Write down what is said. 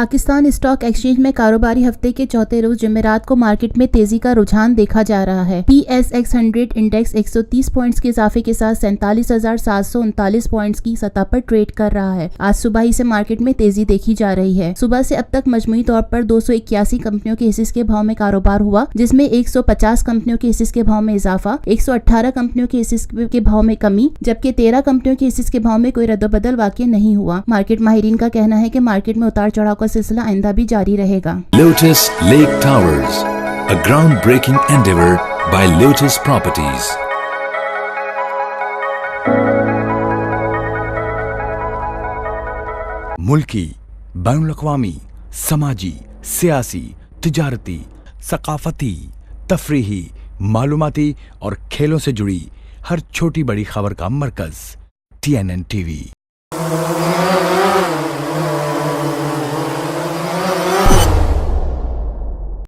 Pakistan stock exchange में कारोबारी हफ़्ते के चौथे रोज जमेरात को मार्केट में तेज़ी का रुझान देखा जा रहा है। P S X hundred index 130 points के इजाफे के साथ सैंतालीस हज़ार सात सौ उनतालीस पॉइंट्स की सतह पर ट्रेड कर रहा है। आज सुबह ही से मार्केट में तेज़ी देखी जा रही है। सुबह से अब तक मजमुई तौर पर दो सौ इक्यासी कंपनियों के हिस्से के भाव में कारोबार हुआ, जिसमें 150 कंपनियों के हिस्से के भाव में इजाफा 118 कंपनियों के हिस्से के भाव में कमी, जबकि 13 कंपनियों के हिस्से के भाव में कोई रद्दबदल वाक्य नहीं हुआ। मार्केट माहरीन का कहना है की मार्केट में उतार चढ़ाव का सिलसिला आइंदा भी जारी रहेगा Lotus Lake Towers, a groundbreaking endeavor by Lotus Properties. मुल्की बैन अवी समाजी सियासी तजारती सकाफती तफरीही मालूमती और खेलों से जुड़ी हर छोटी बड़ी खबर का मरकज टी एन एन टीवी